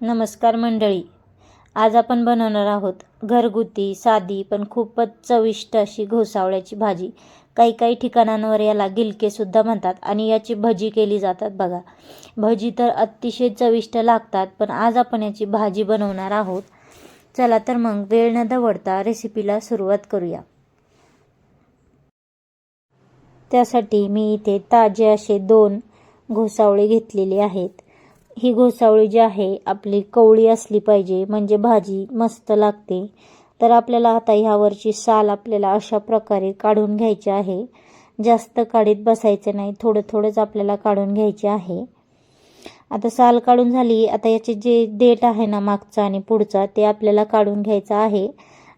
नमस्कार मंडळी. आज आपण बनवणार आहोत घरगुती साधी पण खूपच चविष्ट अशी घोसावळ्याची भाजी. काही काही ठिकाणांवर याला गिलकेसुद्धा म्हणतात आणि याची भजी केली जातात बघा. भजी तर अतिशय चविष्ट लागतात पण आज आपण याची भाजी बनवणार आहोत. चला तर मग वेळ न दवडता रेसिपीला सुरुवात करूया. त्यासाठी मी इथे ताजे असे दोन घोसावळे घेतलेले आहेत. ही घोसावळी जी आहे आपली कवळी असली पाहिजे म्हणजे भाजी मस्त लागते. तर आपल्याला आता ह्यावरची साल आपल्याला अशा प्रकारे काढून घ्यायची आहे. जास्त काढीत बसायचं नाही थोडं थोडंच आपल्याला काढून घ्यायचे आहे. आता साल काढून झाली आता याचे जे देठ आहे ना मागचा आणि पुढचा ते आपल्याला काढून घ्यायचं आहे.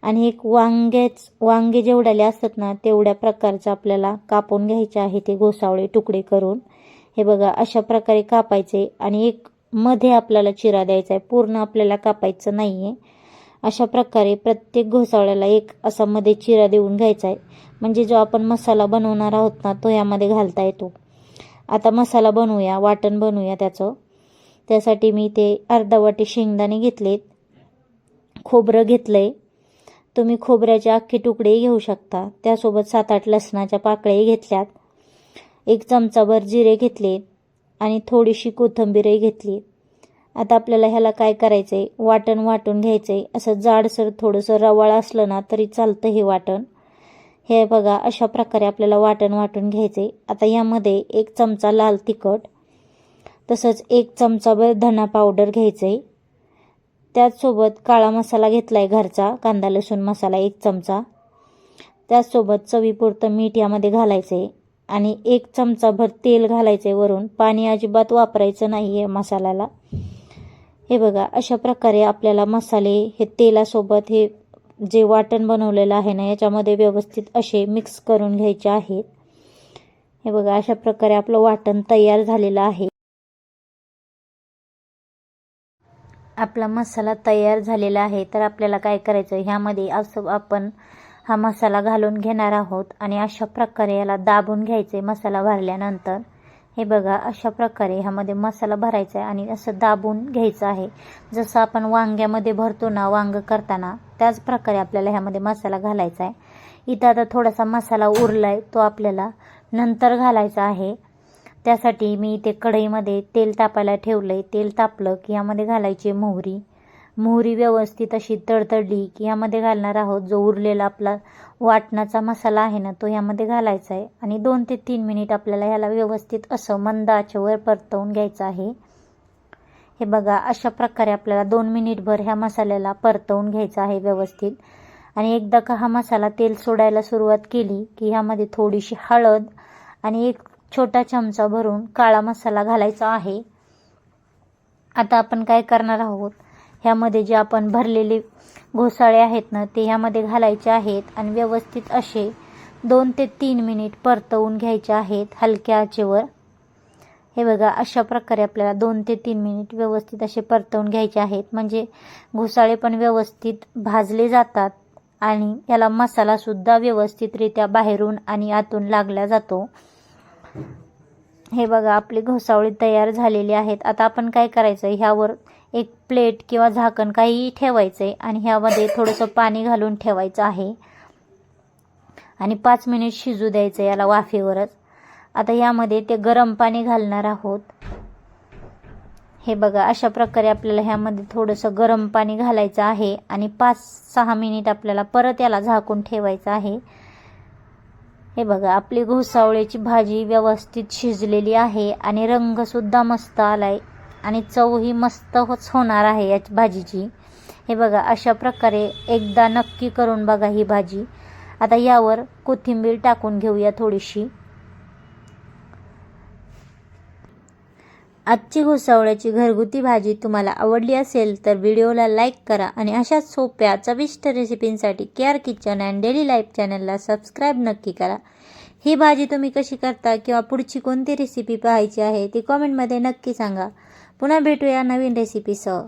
आणि एक वांग्याच वांगे जेवढ्याले असतात ना तेवढ्या प्रकारचं आपल्याला कापून घ्यायचे आहे ते घोसावळे तुकडे करून. हे बघा अशा प्रकारे कापायचे आणि एक मध्ये आपल्याला चिरा द्यायचा आहे. पूर्ण आपल्याला कापायचं नाही आहे अशा प्रकारे प्रत्येक घोसाळ्याला एक असा मध्ये चिरा देऊन घ्यायचा आहे. म्हणजे जो आपण मसाला बनवणार आहोत ना तो यामध्ये घालता येतो. आता मसाला बनवूया वाटण बनवूया त्याचं. त्यासाठी मी ते अर्धा वाटी शेंगदाणे घेतलेत. खोबरं घेतलं आहे तुम्ही खोबऱ्याचे अख्खे तुकडेही घेऊ शकता. त्यासोबत सात आठ लसणाच्या पाकळ्याही घेतल्यात. एक चमचाभर जिरे घेतले आणि थोडीशी कोथिंबीरही घेतली. आता आपल्याला ह्याला काय करायचं आहे वाटण वाटून घ्यायचं आहे असं जाडसर थोडंसं रवाळ असलं ना तरी चालतं हे वाटण. हे बघा अशा प्रकारे आपल्याला वाटण वाटून घ्यायचं आहे आता यामध्ये एक चमचा लाल तिखट तसंच एक चमचाभर धना पावडर घ्यायचं आहे त्याचसोबत काळा मसाला घेतला आहे घरचा कांदा लसूण मसाला एक चमचा. त्याचसोबत चवीपुरतं मीठ यामध्ये घालायचं आहे आणि एक चमचाभर तेल घालायचं आहे वरून. पाणी अजिबात वापरायचं नाही आहे मसाल्याला. हे बघा अशा प्रकारे आपल्याला मसाले हे तेलासोबत हे जे वाटण बनवलेलं आहे ना याच्यामध्ये व्यवस्थित असे मिक्स करून घ्यायचे आहेत. हे बघा अशा प्रकारे आपलं वाटण तयार झालेलं आहे. आपला मसाला तयार झालेला आहे. तर आपल्याला काय करायचं ह्यामध्ये असं आपण हा मसाला घालून घेणार आहोत आणि अशा प्रकारे याला दाबून घ्यायचे मसाला भरल्यानंतर. हे बघा अशा प्रकारे ह्यामध्ये मसाला भरायचा आहे आणि असं दाबून घ्यायचं आहे. जसं आपण वांग्यामध्ये भरतो ना वांग करताना त्याच प्रकारे आपल्याला ह्यामध्ये मसाला घालायचा आहे. इथं आता थोडासा मसाला उरला आहे तो आपल्याला नंतर घालायचा आहे. त्यासाठी मी इथे कढईमध्ये तेल तापायला ठेवलं आहे तेल तापलं की यामध्ये घालायची मोहरी. मोहरी व्यवस्थित अशी तडतडली की यामध्ये घालणार आहोत जो उरलेला आपला वाटणाचा मसाला आहे ना तो यामध्ये घालायचा आहे. आणि दोन ते तीन मिनिट आपल्याला ह्याला व्यवस्थित असं मंद आचेवर परतवून घ्यायचं आहे. हे बघा अशा प्रकारे आपल्याला दोन मिनिटभर ह्या मसाल्याला परतवून घ्यायचा आहे व्यवस्थित. आणि एकदा का हा मसाला तेल सोडायला सुरुवात केली की ह्यामध्ये थोडीशी हळद आणि एक छोटा चमचा भरून काळा मसाला घालायचा आहे. आता आपण काय करणार आहोत? ह्यामध्ये जे आपण भरलेले घोसाळे आहेत ना ते ह्यामध्ये घालायचे आहेत आणि व्यवस्थित असे दोन ते तीन मिनिट परतवून घ्यायचे आहेत हलक्या आचेवर. हे बघा अशा प्रकारे आपल्याला दोन ते तीन मिनिट व्यवस्थित असे परतवून घ्यायचे आहेत. म्हणजे घोसाळे पण व्यवस्थित भाजले जातात आणि याला मसालासुद्धा व्यवस्थितरित्या बाहेरून आणि आतून लागला जातो. हे बघा आपली घोसावळी तयार झालेली आहेत. आता आपण काय करायचं ह्यावर एक प्लेट किंवा झाकण काहीही ठेवायचं आहे आणि ह्यामध्ये थोडंसं पाणी घालून ठेवायचं आहे. आणि पाच मिनिट शिजू द्यायचं याला वाफेवरच. आता यामध्ये ते गरम पाणी घालणार आहोत. हे बघा अशा प्रकारे आपल्याला ह्यामध्ये थोडंसं गरम पाणी घालायचं आहे आणि पाच सहा मिनिट आपल्याला परत याला झाकून ठेवायचं आहे. हे बघा आपली घोसावळ्याची भाजी व्यवस्थित शिजलेली आहे आणि रंगसुद्धा मस्त आलाय आणि चवही मस्त होच होणार आहे या भाजीची. हे बघा अशा प्रकारे एकदा नक्की करून बघा ही भाजी. आता यावर कोथिंबीर टाकून घेऊया थोडीशी. आजची घोसावळ्याची घरगुती भाजी तुम्हाला आवडली असेल तर व्हिडिओला लाईक करा आणि अशाच सोप्या चविष्ट रेसिपींसाठी care kitchen and daily life चॅनलला सबस्क्राईब नक्की करा. ही भाजी तुम्ही कशी करता किंवा पुढची कोणती रेसिपी पाहायची आहे ती कॉमेंटमध्ये नक्की सांगा. पुन्हा भेटूया नवीन रेसिपीसह.